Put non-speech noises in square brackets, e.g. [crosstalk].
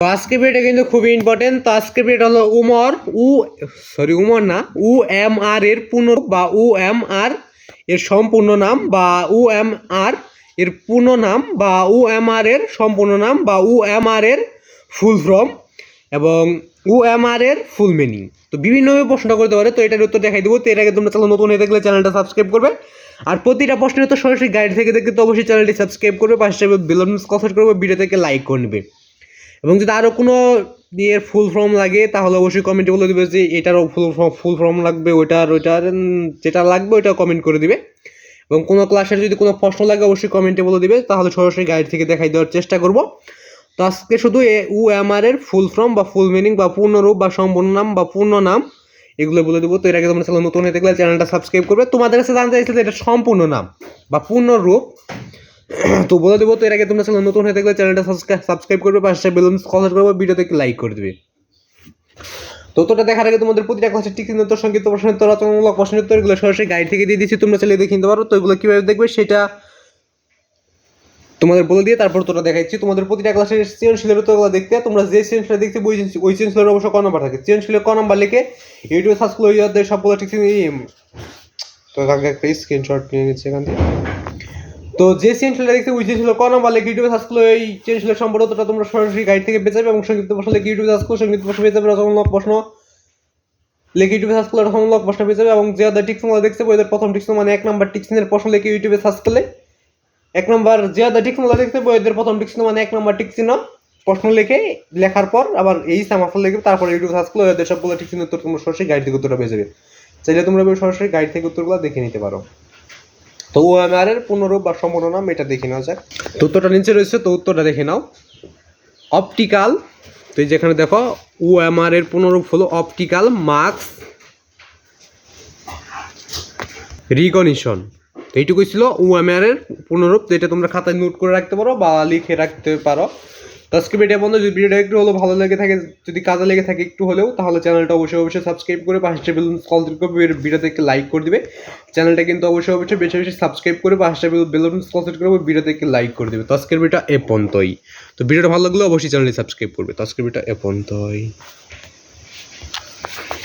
তো আজকে ভিডিওটা কিন্তু খুবই ইম্পর্টেন্ট তো আজকে ভিডিওটা হলো উমর, উ সরি উমর না উ এম আর এর পূর্ণ, বা উ এম আর এর সম্পূর্ণ নাম, বা উ এম আর এর পূর্ণ নাম, বা উ এম আর এর সম্পূর্ণ নাম, বা উ এম আর এর ফুল ফর্ম এবং উ এম আর এর ফুল মিনিং তো বিভিন্নভাবে প্রশ্নটা করতে পারে, তো এটার উত্তর দেখাই দেবো। তো এর আগে তোমরা চ্যানেল নতুন হয়ে থাকলে চ্যানেলটা সাবস্ক্রাইব করবে। আর প্রতিটা প্রশ্নের তো সরাসরি গাইড থেকে দেখতে তো অবশ্যই চ্যানেলটি সাবস্ক্রাইব করবে, পাশে বেলন কনসার্ট করবে ভিডিও থেকে লাইক করে নেবে। এবং যদি আরও কোনো ইয়ের ফুল ফর্ম লাগে, তাহলে অবশ্যই কমেন্টে বলে দেবে যে এটারও ফুল ফর্ম ফুল ফর্ম লাগবে, ওইটার ওইটার যেটা লাগবে ওইটা কমেন্ট করে দিবে। এবং কোনো ক্লাসের যদি কোনো প্রশ্ন লাগে, অবশ্যই কমেন্টে বলে দিবে, তাহলে সরাসরি গাইড থেকে দেখাই দেওয়ার চেষ্টা করব। তো আজকে শুধু এ, উ, এম, আর এর ফুল ফর্ম বা ফুল মিনিং বা পূর্ণরূপ বা সম্পূর্ণ নাম বা পূর্ণ নাম, এগুলো বলে দেবো। তো এর আগে তোমরা চ্যানেল নতুন হয়ে থাকলে চ্যানেলটা সাবস্ক্রাইব করবে। তোমাদের কাছে জানতে চাইছিলে এটা সম্পূর্ণ নাম বা পূর্ণ রূপ [clears throat] তো বলে দেবো, তো এর আগে তোমরা চ্যানেল নতুন হয়ে থাকলে চ্যানেলটা সাবস্ক্রাইব করবে, পাশে বেলুন কমেন্ট করবে ভিডিওতে লাইক করে দিবে। তো তোটা দেখার আগে তোমাদের প্রতিটা ক্লাসের টিকিট উত্তর সংক্ষিপ্ত প্রশ্ন উত্তর রচনামূলক প্রশ্ন উত্তর, এগুলো সরাসরি গাইড থেকে দিয়ে দিচ্ছি তোমরা চাইলে দেখে নিতে পারো, তো এগুলো কীভাবে দেখবে সেটা তোমাদের বলে দিয়ে তারপর তোরা দেখাচ্ছি। তোমাদের প্রতিটা ক্লাসের সৃজনশীলের উত্তরগুলো দেখতে, তোমরা যে সৃজনশীল দেখতে, ওই ওই সৃজনশীলের অবশ্য ক নাম্বার থাকে। সৃজনশীলের ক নাম্বার লিখে ইউটিউবে সার্চ করলে ইয়াদের সবগুলো ঠিক তো একটা স্ক্রিনশট নিয়ে নিচ্ছে এখান থেকে। তো যে সৃজনশীলটা দেখতে ওই সৃজনশীলের ক নাম্বার লিখে ইউটিউবে সার্চ করলে এই সৃজনশীলের সম্পর্কটা তোমরা সরাসরি গাইড থেকে পেয়ে যাবে এবং সংক্ষিপ্ত প্রশ্ন লিখে ইউটিউবে সার্চ করলে সংক্ষিপ্ত প্রশ্ন পেয়ে যাবে রচনামূলক প্রশ্ন লিখে ইউটিউবে সার্চ করলে রচনামূলক প্রশ্ন পেয়ে যাবে এবং যে ওদের টিক্সগুলো দেখছে ওদের প্রথম টিক্স মানে এক নাম্বার টিক্সিনের প্রশ্ন লিখে ইউটিউবে সার্চ করলে, এক নম্বর যে আদা টিক্সগুলো দেখতে বইদের প্রথম টিক্স মানে এক নম্বর টিক্স চিহ্ন প্রশ্ন লিখে লেখার পর আবার এই সামাফল লিখে তারপর ইউটিউব সার্চ করলে ওদের সবগুলো টিক্স উত্তর তোমরা সরাসরি গাইড থেকে উত্তরটা পেয়ে যাবে। চাইলে তোমরা সরাসরি গাইড থেকে উত্তরগুলো দেখে নিতে পারো। তো ও এম আর এর পূর্ণরূপ বা নাম এটা দেখে নেওয়া যাক। তো উত্তরটা নিচে রয়েছে, তো উত্তরটা দেখে নাও। অপটিক্যাল তো এই যেখানে দেখো ও এম আর এর পূর্ণরূপ হলো অপটিক্যাল মার্কস রিকগনিশন তো এইটুকুই ছিল ওএমআর এর পুনরূপ তো এটা তোমরা খাতায় নোট করে রাখতে পারো বা লিখে রাখতে পারো। তো আজকে ভিডিও বন্ধু, যদি ভিডিওটা একটু হলেও ভালো লেগে থাকে, যদি কাজে লেগে থাকে একটু হলেও, তাহলে চ্যানেলটা অবশ্যই অবশ্যই সাবস্ক্রাইব করে পাঁচটা বেলুন কল করে ভিডিওতে একটা লাইক করে দিবে। চ্যানেলটা কিন্তু অবশ্যই অবশ্যই বেশি বেশি সাবস্ক্রাইব করে পাঁচটা বেলুন কল করে ভিডিওতে একটা লাইক করে দিবে। তো আজকের ভিডিওটা এ পর্যন্তই। তো ভিডিওটা ভালো লাগলে অবশ্যই চ্যানেলটি সাবস্ক্রাইব করবে। তো আজকের ভিডিওটা এ পর্যন্তই।